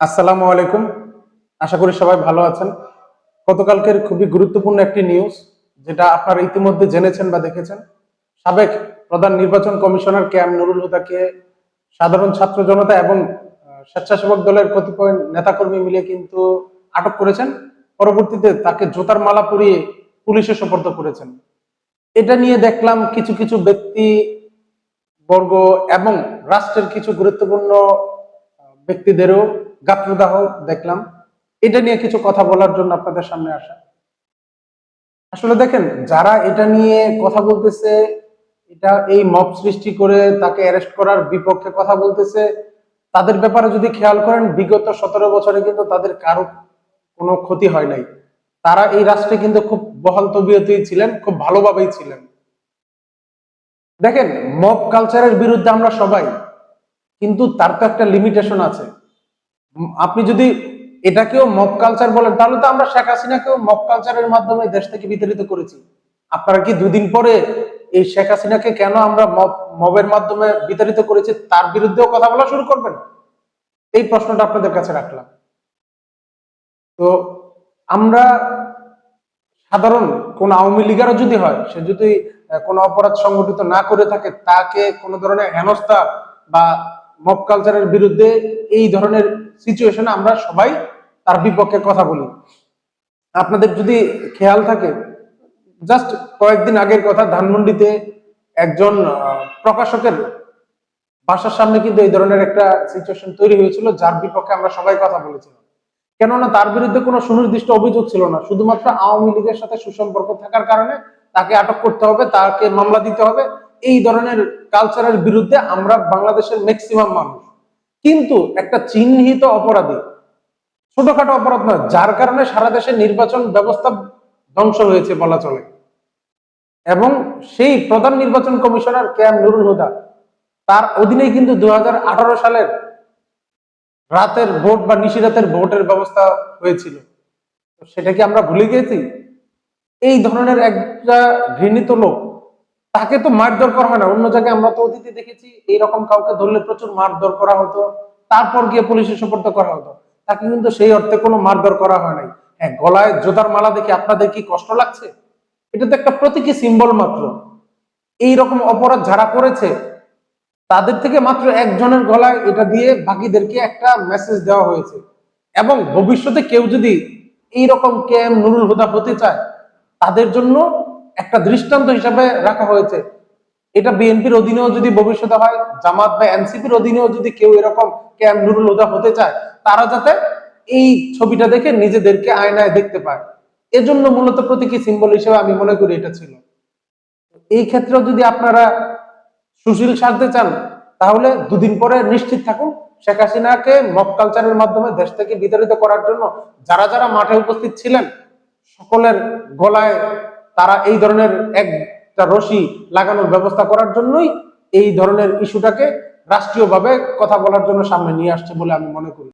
আসসালামু আলাইকুম। আশা করি সবাই ভালো আছেন। গতকালকের খুবই গুরুত্বপূর্ণ একটি নিউজ যেটা আপনারা ইতিমধ্যে জেনেছেন বা দেখেছেন। সাবেক প্রধান নির্বাচন কমিশনার কে এম নুরুল হুদাকে সাধারণ ছাত্র জনতা এবং স্বেচ্ছাসেবক দলের কতিপয় নেতাকর্মী মিলে কিন্তু আটক করেছেন। পরবর্তীতে তাকে জোতার মালা পরিয়ে পুলিশে সোপর্দ করেছেন। এটা নিয়ে দেখলাম কিছু কিছু ব্যক্তি বর্গ এবং রাষ্ট্রের কিছু গুরুত্বপূর্ণ ব্যক্তিদেরও গাত্রদাহ দেখলাম। এটা নিয়ে কিছু কথা বলার জন্য আপনাদের সামনে আসা। আসলে দেখেন, যারা এটা নিয়ে কথা বলতেছে, এটা এই মব সৃষ্টি করে তাকে অ্যারেস্ট করার বিপক্ষে কথা বলতেছে, তাদের ব্যাপারে যদি খেয়াল করেন, বিগত সতেরো বছরে কিন্তু তাদের কারও কোনো ক্ষতি হয় নাই। তারা এই রাষ্ট্রে কিন্তু খুব বহাল তবিয়তেই ছিলেন, খুব ভালোভাবেই ছিলেন। দেখেন, মব কালচারের বিরুদ্ধে আমরা সবাই কিন্তু তার তো একটা লিমিটেশন আছে। আপনি যদি এটাকেও মব কালচার বলেন, তাহলে তো আমরা শেখ হাসিনাকেও মব কালচারের মাধ্যমে দেশ থেকে বিতাড়িত করেছি। আপনারা কি দুদিন পরে এই শেখ হাসিনাকে কেন আমরা মব মবের মাধ্যমে বিতাড়িত করেছি, তার বিরুদ্ধেও কথা বলা শুরু করবেন? এই প্রশ্নটা আপনাদের কাছে রাখলাম। তো আমরা সাধারণ কোন আওয়ামী লীগেরও যদি হয়, সে যদি কোনো অপরাধ সংগঠিত না করে থাকে, তাকে কোনো ধরনের হেনস্থা বা মব কালচারের বিরুদ্ধে এই ধরনের সিচুয়েশনে আমরা সবাই তার বিপক্ষে কথা বলি। আপনাদের যদি খেয়াল থাকে জাস্ট কয়েকদিন আগের কথা, ধানমন্ডিতে একজন প্রকাশকের বাসার সামনে কিন্তু এই ধরনের একটা সিচুয়েশন তৈরি হয়েছিল, যার বিপক্ষে আমরা সবাই কথা বলেছিলাম। কেননা তার বিরুদ্ধে কোনো সুনির্দিষ্ট অভিযোগ ছিল না। শুধুমাত্র আওয়ামী লীগের সাথে সুসম্পর্ক থাকার কারণে তাকে আটক করতে হবে, তাকে মামলা দিতে হবে এই ধরনের কালচারের বিরুদ্ধে আমরা বাংলাদেশের ম্যাক্সিমাম মানুষ। কিন্তু একটা চিহ্নিত অপরাধী, ছোটখাটো অপরাধ নয়, যার কারণে সারা দেশে নির্বাচন ব্যবস্থা ধ্বংস হয়েছে বলা চলে। এবং সেই প্রধান নির্বাচন commissioner K M Nurul Huda, তার অধীনেই কিন্তু দু হাজার আঠারো সালের রাতের ভোট বা নিশিরাতের ভোটের ব্যবস্থা হয়েছিল। সেটা কি আমরা ভুলে গিয়েছি? এই ধরনের একটা ঘৃণিত লোক তাকে তো মারধর করা হয় না। অন্য জায়গায় আমরা তো অতীতে দেখেছি, এইরকম কাউকে ধরলে প্রচুর মারধর করা হতো, তারপর গিয়ে পুলিশে সুপর্দ করা হতো। তাকে কিন্তু সেই অর্থে কোনো মারধর করা হয় নাই। হ্যাঁ গলায় জোতার মালা দেখে আপনাদের কি কষ্ট লাগছে? এটা তো একটা প্রতীকী সিম্বল মাত্র। এই রকম অপরাধ যারা করেছে, তাদের থেকে মাত্র একজনের গলায় এটা দিয়ে বাকিদেরকে একটা মেসেজ দেওয়া হয়েছে। এবং ভবিষ্যতে কেউ যদি এইরকম কে এম নুরুল হুদা হতে চায়, তাদের জন্য একটা দৃষ্টান্ত হিসাবে রাখা হয়েছে। এটা বিএনপির অধীনেও যদি ভবিষ্যতে হয়, জামাত বা এনসিপির অধীনেও যদি কেউ এরকম কে এম নুরুল হুদা হতে চায়, তারা যাতে এই ছবিটা দেখে নিজেদেরকে আয়নায় দেখতে পায়। এজন্য মূলত প্রতীকী সিম্বল হিসেবে আমি মনে করি এটা ছিল। এই ক্ষেত্রেও যদি আপনারা সুশীল সারতে চান, তাহলে দুদিন পরে নিশ্চিত থাকুন, শেখ হাসিনাকে মক কালচারের মাধ্যমে দেশ থেকে বিতাড়িত করার জন্য যারা যারা মাঠে উপস্থিত ছিলেন, সকলের গলায় তারা এই ধরনের একটা রশি লাগানোর ব্যবস্থা করার জন্যই এই ধরনের ইস্যুটাকে রাষ্ট্রীয়ভাবে কথা বলার জন্য সামনে নিয়ে আসছে বলে আমি মনে করি।